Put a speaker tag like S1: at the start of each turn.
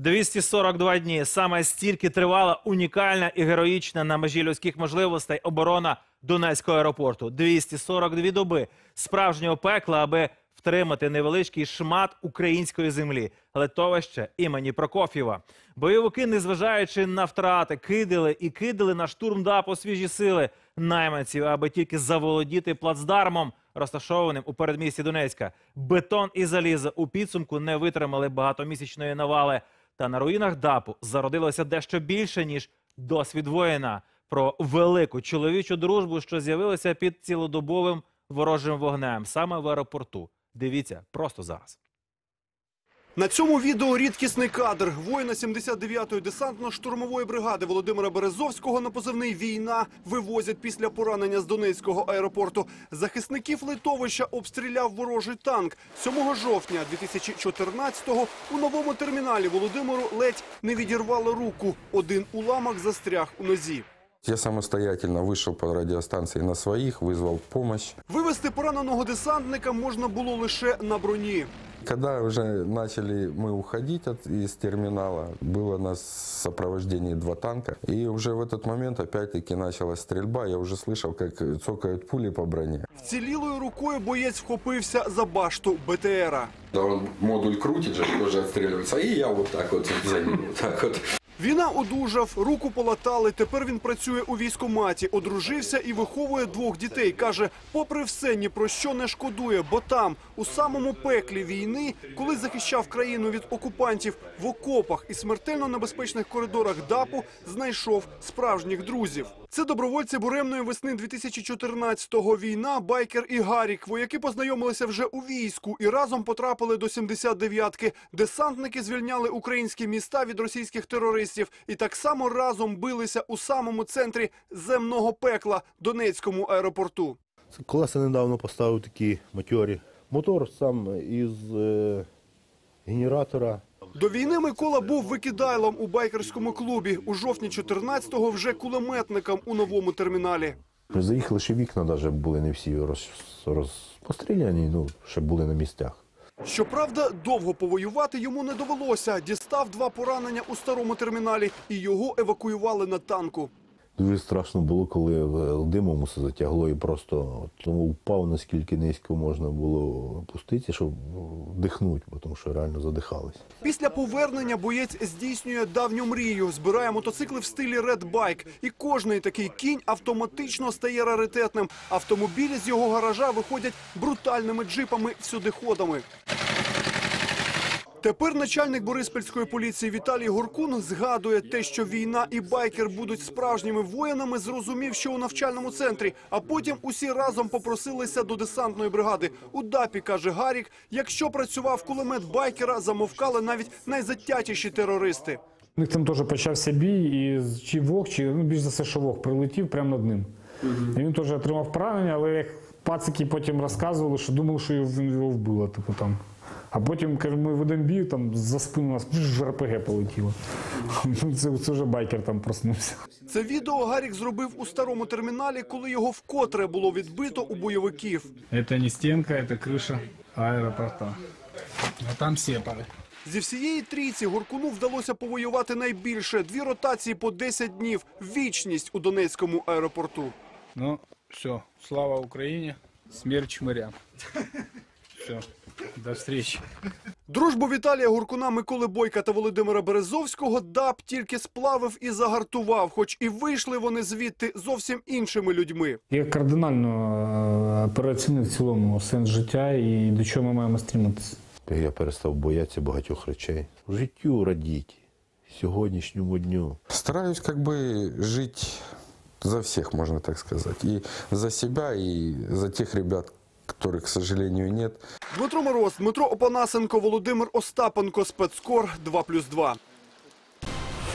S1: 242 дні. Саме стільки тривала унікальна і героїчна на межі людських можливостей оборона Донецького аеропорту. 242 доби справжнього пекла, аби втримати невеличкий шмат української землі литовище імені Прокоф'єва. Бойовики, незважаючи на втрати, кидали і кидали на штурм ДАПу свіжі сили найманців, аби тільки заволодіти плацдармом, розташованим у передмісті Донецька. Бетон і залізо у підсумку не витримали багатомісячної навали. Та на руїнах ДАПу зародилося дещо більше ніж досвід воїна. Про велику чоловічу дружбу, що з'явилася під цілодобовим ворожим вогнем, саме в аеропорту. Дивіться просто зараз.
S2: На цьому відео рідкісний кадр. Воїна 79-ї десантно-штурмової бригади Володимира Березовського на позивний «Війна» вивозять після поранення з Донецького аеропорту. Захисників литовища обстріляв ворожий танк. 7 жовтня 2014-го у новому терміналі Володимиру ледь не відірвало руку. Один уламок застряг у нозі.
S3: Я самостоятельно вышел по радиостанции на своих, вызвал помощь.
S2: Вивезти пораненого десантника можна було лише на броні.
S3: Когда уже начали мы уходить от, из терминала, было нас в сопровождении два танка. И уже в этот момент опять-таки началась стрельба. Я уже слышал, как цокают пули по броне.
S2: Вцілілою рукою боєць вхопився за башту БТРа.
S3: Да он модуль крутит же, тоже отстреливается. И я вот так вот за ним, вот так вот.
S2: Війна одужав, руку полатали. Тепер він працює у військоматі, одружився і виховує двох дітей. Каже, попри все, ні про що не шкодує, бо там, у самому пеклі війни, коли захищав країну від окупантів в окопах і смертельно небезпечних коридорах ДАПу, знайшов справжніх друзів. Це добровольці буремної весни 2014-го. Війна, байкер і Гарік. Вояки познайомилися вже у війську і разом потрапили до 79-ки. Десантники звільняли українські міста від російських терористів і так само разом билися у самому центрі земного пекла Донецькому аеропорту.
S4: Колеса недавно поставив такі матьорі. Мотор сам із е, генератора.
S2: До війни Микола був викидайлом у байкерському клубі. У жовтні 14-го вже кулеметником у новому терміналі.
S4: Заїхали ще вікна, навіть були не всі роз, розпостріляні, ну, ще були на місцях.
S2: Щоправда, довго повоювати йому не довелося. Дістав два поранення у старому терміналі і його евакуювали на танку.
S4: Дуже страшно було, коли димом усе затягло і просто тому впав, наскільки низько можна було опуститися, щоб вдихнути, бо тому що реально задихались.
S2: Після повернення боєць здійснює давню мрію, збирає мотоцикли в стилі редбайк. І кожний такий кінь автоматично стає раритетним. Автомобілі з його гаража виходять брутальними джипами всюдиходами. Тепер начальник Бориспільської поліції Віталій Горкун згадує те, що війна і байкер будуть справжніми воїнами, зрозумів, що у навчальному центрі. А потім усі разом попросилися до десантної бригади. У ДАПі, каже Гарік, якщо працював кулемет байкера, замовкали навіть найзатятіші терористи.
S5: У них там теж почався бій, і чи вог, чи ну більш за все, що вог прилетів прямо над ним. І він теж отримав поранення, але як пацики потім розказували, що думали, що його вбило, типу там. А потім, каже, ми ведемо бій, там за спину нас ж РПГ полетіло. Ну, Це, це вже байкер там проснувся.
S2: Це відео Гарік зробив у старому терміналі, коли його вкотре було відбито у бойовиків.
S6: Это не стенка, это крыша аэропорта. А там сепары.
S2: Зі всієї трійці Горкуну вдалося повоювати найбільше. Дві ротації по 10 днів. Вічність у Донецькому аеропорту.
S6: Ну, все, слава Украине, смерть чмырям. Все, до встречи.
S2: Дружбу Віталія Гуркуна, Миколи Бойка та Володимира Березовського ДАП тільки сплавив і загартував, хоч і вийшли вони звідти зовсім іншими людьми.
S5: Я кардинально е, переоцінив в цілому сенс життя і до чого ми маємо стріматися.
S4: Я перестав боятися багатьох речей. Життю радіть, сьогоднішньому дню.
S3: Стараюсь как бы жить за всех, можно так сказать. И за себя, и за тех ребят, которых, к сожалению, нет.
S2: Дмитро Мороз, Дмитро Опанасенко, Володимир Остапенко, спецкор 2+,2.